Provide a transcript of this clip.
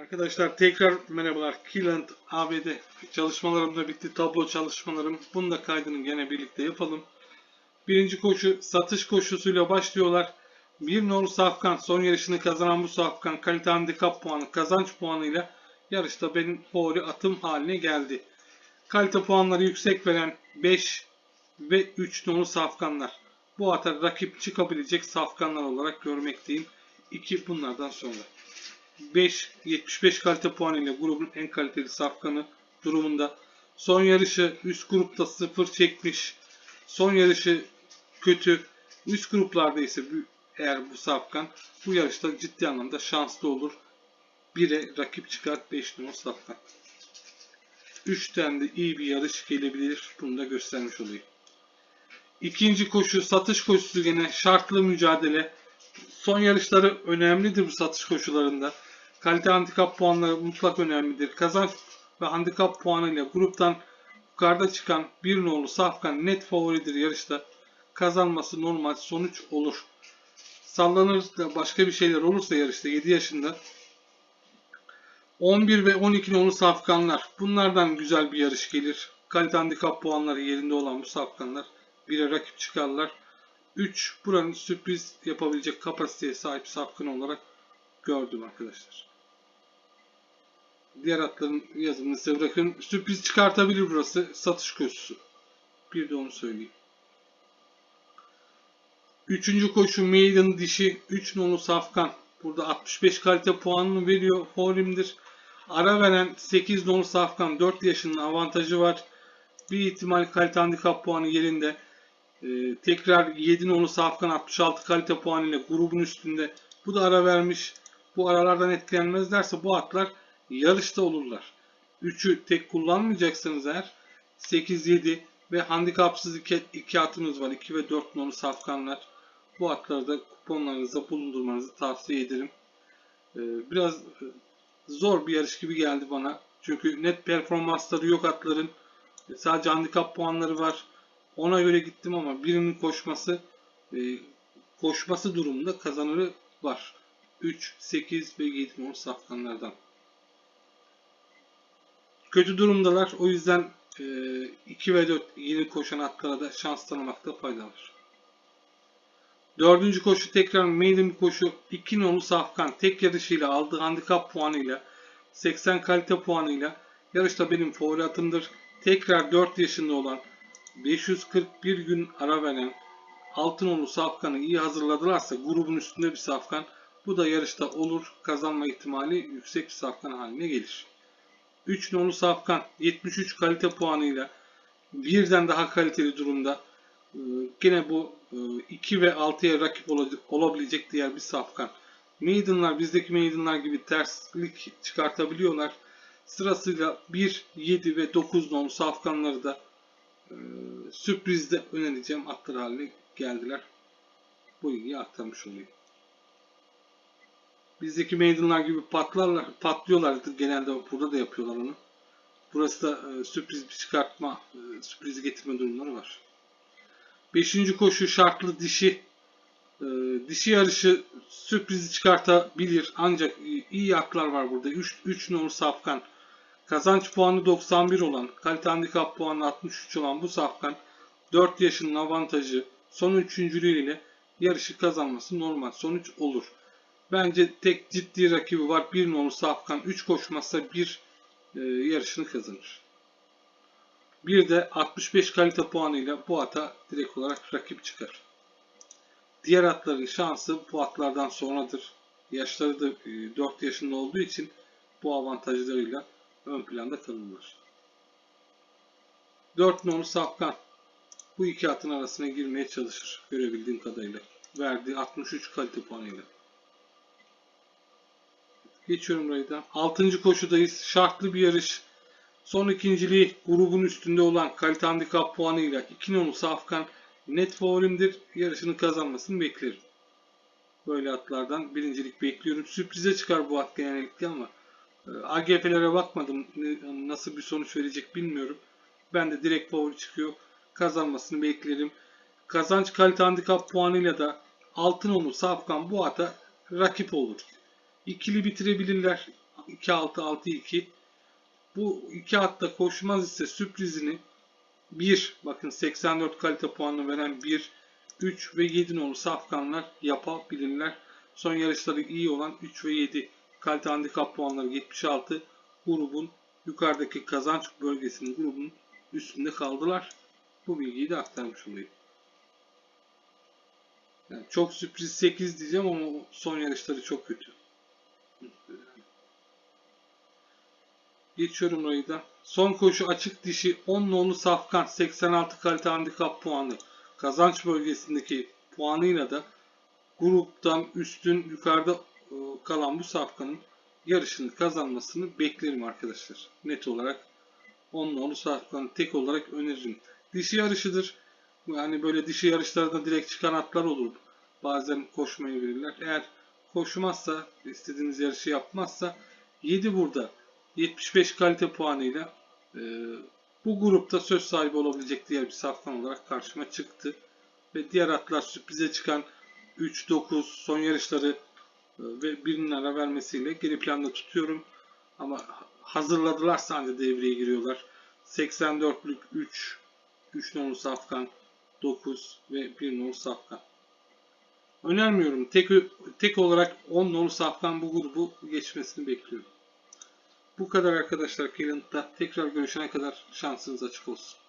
Arkadaşlar tekrar merhabalar. Killand ABD çalışmalarım da bitti. Tablo çalışmalarım. Bunu da kaydını gene birlikte yapalım. Birinci koşu satış koşusuyla başlıyorlar. Bir nolu Safkan son yarışını kazanan bu Safkan kalite handikap puanı kazanç puanıyla yarışta benim favori atım haline geldi. Kalite puanları yüksek veren 5 ve 3 nolu Safkanlar. Bu ata rakip çıkabilecek Safkanlar olarak görmekteyim. 2 bunlardan sonra. 5 75 kalite puanıyla grubun en kaliteli safkanı durumunda. Son yarışı üst grupta 0 çekmiş. Son yarışı kötü. Üst gruplarda ise eğer bu safkan bu yarışta ciddi anlamda şanslı olur. 1'e rakip çıkar 5 numara safkan. 3 tane de iyi bir yarış gelebilir. Bunu da göstermiş olayım. İkinci koşu satış koşusu gene şartlı mücadele. Son yarışları önemlidir bu satış koşularında. Kalite handikap puanları mutlak önemlidir. Kazanç ve handikap puanıyla gruptan yukarıda çıkan bir nolu Safkan net favoridir yarışta. Kazanması normal sonuç olur. Sallanır da başka bir şeyler olursa yarışta 7 yaşında 11 ve 12 nolu Safkanlar. Bunlardan güzel bir yarış gelir. Kalite handikap puanları yerinde olan bu Safkanlar. Bire rakip çıkarlar. 3 buranın sürpriz yapabilecek kapasiteye sahip Safkan olarak gördüm arkadaşlar. Diğer atların yazımını size bırakın. Sürpriz çıkartabilir burası. Satış koşusu. Bir de onu söyleyeyim. Üçüncü koşu Maiden dişi 3 nolu Safkan. Burada 65 kalite puanını veriyor. Favorimdir. Ara veren 8 nolu Safkan 4 yaşının avantajı var. Bir ihtimal kalite handikap puanı yerinde. Ee, tekrar 7 nolu Safkan 66 kalite puanıyla grubun üstünde. Bu da ara vermiş. Bu aralardan etkilenmezlerse bu atlar yarışta olurlar. 3'ü tek kullanmayacaksanız eğer 8-7 ve handikapsız iki, iki atımız var. 2 ve 4 nolu safkanlar. Bu atları da kuponlarınızda bulundurmanızı tavsiye ederim. Ee, biraz e, zor bir yarış gibi geldi bana. Çünkü net performansları yok atların. E, Sadece handikap puanları var. Ona göre gittim ama birinin koşması e, koşması durumunda kazanırı var. 3, 8 ve 7 nolu safkanlardan kötü durumdalar. O yüzden 2 ve 4 yeni koşan atlara da şans tanımakta fayda var. Dördüncü koşu tekrar maiden koşu. 2 nolu Safkan tek yarışıyla aldığı handikap puanıyla 80 kalite puanıyla yarışta benim favori atımdır. Tekrar 4 yaşında olan 541 gün ara veren Altınolu Safkan'ı iyi hazırladılarsa grubun üstünde bir Safkan bu da yarışta olur. Kazanma ihtimali yüksek bir Safkan haline gelir. 3 nolu Safkan 73 kalite puanıyla birden daha kaliteli durumda. Ee, Gene bu 2 ve 6'ya rakip ola- olabilecek diğer bir Safkan. Maiden'lar bizdeki Maiden'lar gibi terslik çıkartabiliyorlar. Sırasıyla 1, 7 ve 9 nolu Safkanları da e, sürprizde önereceğim atlar haline geldiler. Bu ilgiyi aktarmış olayım. Bizdeki maidenlar gibi patlarlar, patlıyorlar genelde burada da yapıyorlar onu. Burası da e, sürpriz bir çıkartma, e, sürprizi getirme durumları var. Beşinci koşu şartlı dişi. E, dişi yarışı sürprizi çıkartabilir ancak iyi- atlar var burada. 3, 3 nolu safkan. Kazanç puanı 91 olan, kalite handikap puanı 63 olan bu safkan 4 yaşının avantajı son üçüncülüğüyle yarışı kazanması normal sonuç olur. Bence tek ciddi rakibi var. Bir nolu Safkan 3 koşmazsa bir e, yarışını kazanır. Bir de 65 kalite puanıyla bu ata direkt olarak rakip çıkar. Diğer atların şansı bu atlardan sonradır. Yaşları da e, 4 yaşında olduğu için bu avantajlarıyla ön planda kalırlar. 4 nolu Safkan bu iki atın arasına girmeye çalışır görebildiğim kadarıyla. Verdiği 63 kalite puanıyla. Geçiyorum burayı da. 6. koşudayız. Şartlı bir yarış. Son ikinciliği grubun üstünde olan kalite handikap puanıyla 2 nolu Safkan net favorimdir. Yarışını kazanmasını beklerim. Böyle atlardan birincilik bekliyorum. Sürprize çıkar bu at genellikle ama e, AGF'lere bakmadım. Nasıl bir sonuç verecek bilmiyorum. Ben de direkt favori çıkıyor. Kazanmasını beklerim. Kazanç kalite handikap puanıyla da altın nolu Safkan bu ata rakip olur. İkili bitirebilirler. 2-6-6-2. Bu iki hatta koşmaz ise sürprizini 1 bakın 84 kalite puanı veren 1 3 ve 7 nolu safkanlar yapabilirler. Son yarışları iyi olan 3 ve 7 kalite handikap puanları 76 grubun yukarıdaki kazanç bölgesinin grubun üstünde kaldılar. Bu bilgiyi de aktarmış olayım. Yani çok sürpriz 8 diyeceğim ama son yarışları çok kötü. Geçiyorum orayı da. Son koşu açık dişi 10 nolu Safkan 86 kalite handikap puanı. Kazanç bölgesindeki puanıyla da gruptan üstün yukarıda e, kalan bu Safkan'ın yarışını kazanmasını beklerim arkadaşlar. Net olarak 10 nolu Safkan'ı tek olarak öneririm. Dişi yarışıdır. Yani böyle dişi yarışlarda direkt çıkan atlar olur. Bazen koşmayı verirler. Eğer koşmazsa, istediğiniz yarışı yapmazsa 7 burada 75 kalite puanıyla e, bu grupta söz sahibi olabilecek diğer bir safkan olarak karşıma çıktı. Ve diğer atlar sürprize çıkan 3-9 son yarışları e, ve birinin ara vermesiyle geri planda tutuyorum. Ama hazırladılarsa ancak devreye giriyorlar. 84'lük 3, 3 nolu safkan, 9 ve 1 nolu safkan. Önermiyorum. Tek, tek olarak 10 nolu safkan bu grubu geçmesini bekliyorum. Bu kadar arkadaşlar Cleveland'da. Tekrar görüşene kadar şansınız açık olsun.